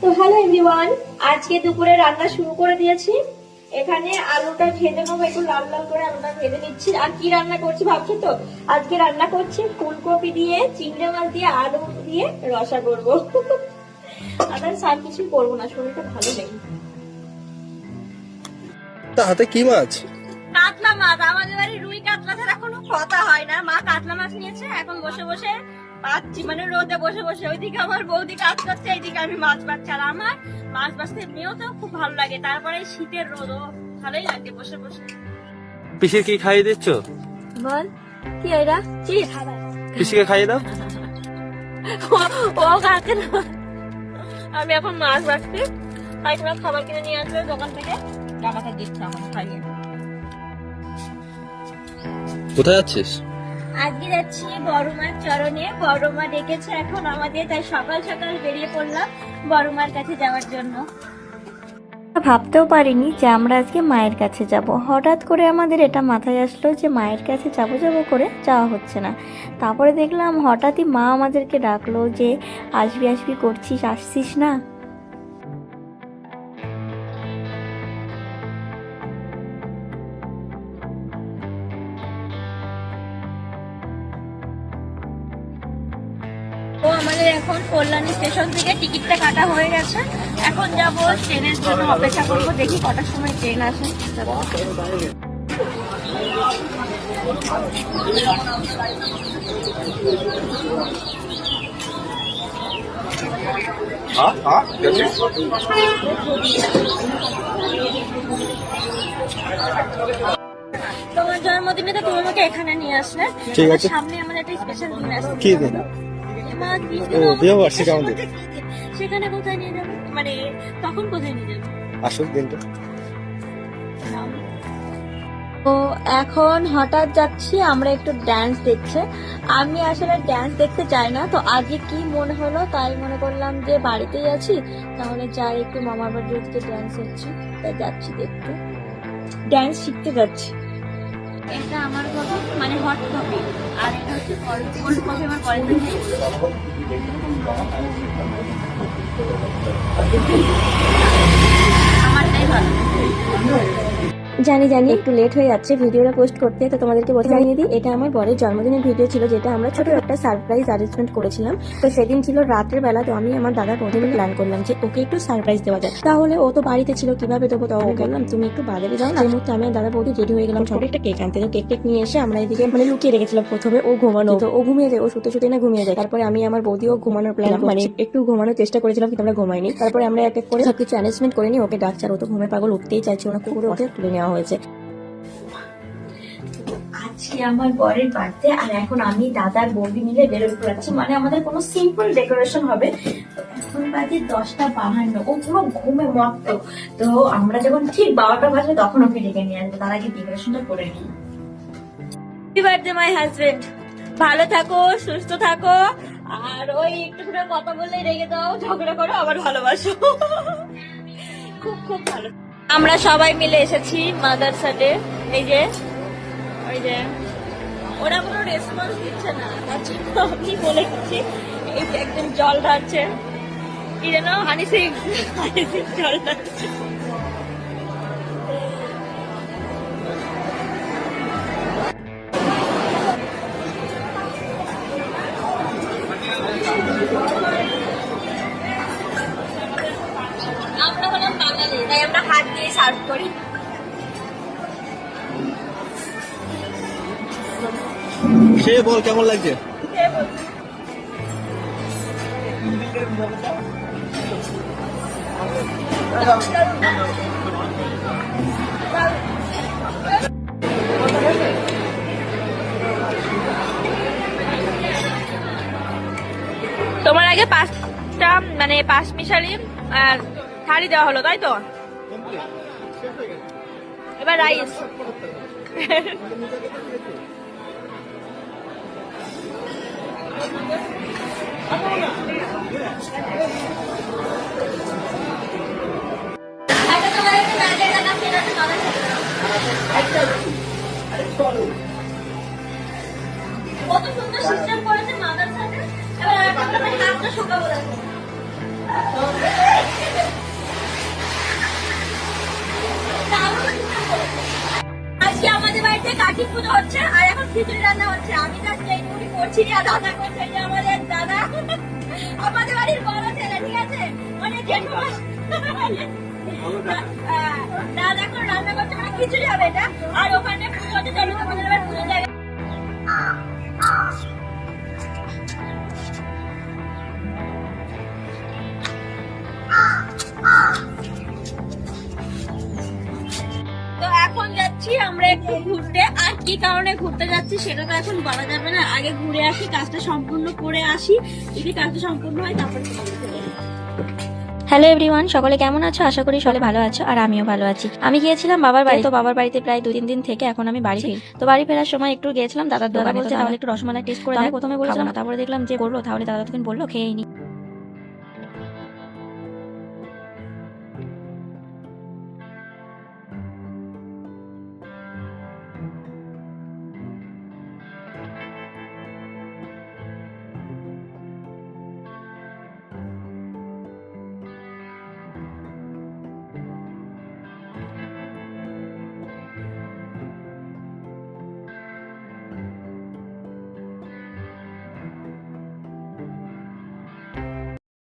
তো hello everyone আজকে দুপুরে রান্না শুরু করে দিয়েছি। এখানে আলুটা ভেজে নেব একটু লাল লাল করে আলুটা ভেজে নিচ্ছি। আর কি রান্না করছি ভাবছ তো? আজকে রান্না করছি ফুলকপি দিয়ে চিংড়ি মাছ দিয়ে আলু দিয়ে রসা করব। আদার আর কিছু করব না শরীরটা ভালো নেই। তা হাতে কি মাছ? কাতলা মাছ আমাদের বাড়ি রুই কাতলা ছাড়া কোনো কথা হয় না। মা কাতলা মাছ নিয়েছে এখন বসে বসে পাচ্ছি মানে রোদে বসে বসে। ওইদিকে আমার বৌদি কাজ করছে এইদিকে আমি মাছ পাচ্ছি আর আমার মাছ বাঁচতে এমনিও তো খুব ভালো লাগে। তারপরে শীতের রোদ ও ভালোই লাগে বসে বসে। পিসির কি খাইয়ে দিচ্ছ? বল কি এটা চিজ পিসিকে খাইয়ে দাও। ও কাকে না? আমি এখন মাছ বাঁচতে তাই তোমার খাবার কিনে নিয়ে আসবে দোকান থেকে। আমাকে দিচ্ছে আমার খাইয়ে কোথায় যাচ্ছিস? আজকে যাচ্ছি বড় মার চরণে। বড় মা ডেকেছে এখন আমাদের, তাই সকাল সকাল বেরিয়ে পড়লাম বড় মার কাছে যাওয়ার জন্য। ভাবতেও পারিনি যে আমরা আজকে মায়ের কাছে যাব। হঠাৎ করে আমাদের এটা মাথায় আসলো যে মায়ের কাছে যাব যাব করে যাওয়া হচ্ছে না। তারপরে দেখলাম হঠাৎই মা আমাদেরকে ডাকলো যে, আসবি আসবি, করছিস? আসছিস না? তো আমাদের এখন কল্যাণী স্টেশন থেকে টিকিটটা কাটা হয়ে গেছে এখন যাব ট্রেনের জন্য অপেক্ষা করব দেখি কটার সময় ট্রেন আসে তোমার জন্মদিনে তো তুমি আমাকে এখানে নিয়ে আসলে ঠিক আছে। সামনে আমার একটা স্পেশাল দিন আসছে কি দিন? মা, কি আমাদের। সেখানে কোথায় নিয়ে যাবে? মানে তখন কোথায় নিয়ে যাবে? আসুক দিনটা? তো এখন হঠাৎ যাচ্ছি আমরা একটু ড্যান্স দেখছে। আমি আসলে ড্যান্স দেখতে চাই না তো আজকে কি মনে হলো তাই মনে করলাম যে বাড়িতেই আছি তাহলে যাই একটু মামার ওদিকে ড্যান্স হচ্ছে। তাই যাচ্ছি দেখতে। ড্যান্স শিখতে যাচ্ছি। এটা আমার কপি মানে হট কপি আর এটা হচ্ছে কোল্ড কপি আমার কলেজে আমারটাই ভালো। জানি জানি একটু লেট হয়ে যাচ্ছে ভিডিওটা পোস্ট করতে তো তোমাদেরকে বলতে জানিয়ে দিই এটা আমার বরের জন্মদিনের ভিডিও ছিল যেটা আমরা ছোট একটা সারপ্রাইজ অ্যারেঞ্জমেন্ট করেছিলাম। তো সেদিন ছিল রাতের বেলা তো আমি আমার দাদা মিলে প্ল্যান করলাম যে ওকে একটু সারপ্রাইজ দেওয়া যায় তাহলে ও তো বাড়িতে ছিল কীভাবে দেবো তো ওকে বললাম তুমি একটু বাজারে যাও না। মুহূর্তে আমি দাদা বৌদি রেডি হয়ে গেলাম ছোট একটা কেক আনতে। তো কেক টেক নিয়ে এসে আমরা এদিকে মানে লুকিয়ে রেখেছিলাম প্রথমে ও ঘুমানো। তো ও ঘুমিয়ে যায় ও শুতে শুতে না ঘুমিয়ে যায়। তারপরে আমি আমার বৌদিও ঘুমানোর প্ল্যান মানে একটু ঘুমানোর চেষ্টা করেছিলাম কিন্তু আমরা ঘুমাইনি। তারপরে আমরা এক এক করে সবকিছু অ্যারেঞ্জমেন্ট করে নিই ওকে ডাকছে আর ও তো ঘুমের পাগল উঠতেই চাইছে ওনা কুকুরে ওকে তুলে নেওয়া হয়েছে। আজকে আমার বরের বার্থডে আর এখন আমি দাদার বৌদি মিলে বেরোতে পারছি মানে আমাদের কোনো সিম্পল ডেকোরেশন হবে। এখন বাজে দশটা বাহান্ন। ও পুরো ঘুমে মত্ত। তো আমরা যখন ঠিক বারোটা বাজবে তখন ওকে ডেকে নিয়ে আসব। তার আগে ডেকোরেশনটা করে নিই। বার্থডে মাই হাজবেন্ড ভালো থাকো, সুস্থ থাকো। আর ওই একটু কথা বললে রেগে দাও ঝগড়া করো, আবার ভালোবাসো। খুব খুব ভালো। আমরা সবাই মিলে এসেছি মাদার সাথে এই যে, ওই যে, ওরা কোনো রেসপন্স দিচ্ছে না। তার জন্য আমি বলে দিচ্ছি, এই যে একজন জল ঢালছে। কি যেন হানি সিং জল ঢালছে। সার্ভ করি। সে বল কেমন লাগছে? তোমার আগে পাঁচটা মানে পাঁচ মিশালি থালি দেওয়া হলো তাই তো? এবার রাইস। কত সুন্দর সিস্টেম করেছে মাদার সাথে। এবার একটা হাতটা শুকাবো দেখো কার্তিক পুজো হচ্ছে আর এখন খিচুড়ি রান্না হচ্ছে। আমি তো এইটুকুনি করছি আর দাদা করছে যে আমাদের দাদা। আমাদের বাড়ির বড় ছেলে ঠিক আছে? মানে জেঠু দাদা এখন রান্না করছে মানে খিচুড়ি হবে এটা আমরা একটু ঘুরতে আর কি কারণে ঘুরতে যাচ্ছি সেটা তো এখন বলা যাবে না। আগে ঘুরে আসি কাজটা সম্পূর্ণ করে আসি। যদি কাজটা সম্পূর্ণ হয় তারপরে হ্যালো এভরিওয়ান সকলে কেমন আছো? আশা করি সকলে ভালো আছো আর আমিও ভালো আছি। আমি গিয়েছিলাম বাবার বাড়ি তো বাবার বাড়িতে প্রায় দুই তিন দিন থেকে এখন আমি বাড়ি ফিরি। তো বাড়ি ফেরার সময় একটু গিয়েছিলাম দাদার দোকানে। বলছে তাহলে একটু রসমালাই টেস্ট করে আমি প্রথমে বলেছিলাম তারপরে দেখলাম যে করল তাহলে দাদা তখন বলল খেয়ে নি।